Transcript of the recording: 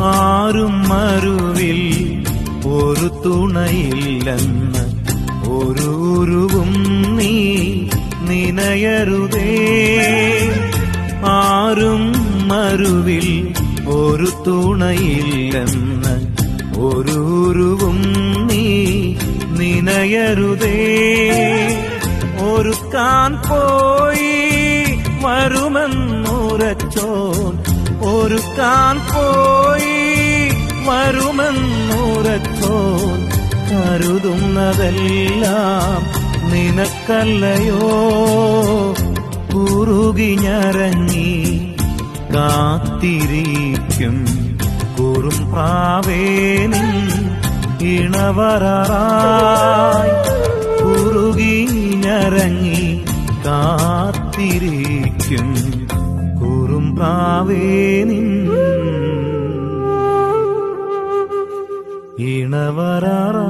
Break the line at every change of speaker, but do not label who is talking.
ആരും മരുവിൽ ഒരു തുണയില്ലെന്ന് ഒരു ഉരുവും നീ നിനയരുതേ. ആരും മരുവിൽ ഒരു തുണയില്ലെന്ന് ഒരു ഉരുവും നീ നിനയരുതേ. ഒരുക്കാൻ പോയി വരുമെന്നുരച്ചോൻ ഒരുക്കാൻ പോയി വരുമെന്നുരച്ചോൻ കരുതുന്നതെല്ലാം നിനക്കല്ലയോ? കുറുകിഞ്ഞരങ്ങി കാത്തിരിക്കും കുറും പ്രാവേനിൻ കുറുകി കുറുകിഞ്ഞരങ്ങി കാത്തിരിക്കും കുറും പ്രാവേനിൻ ഇണവരാറാ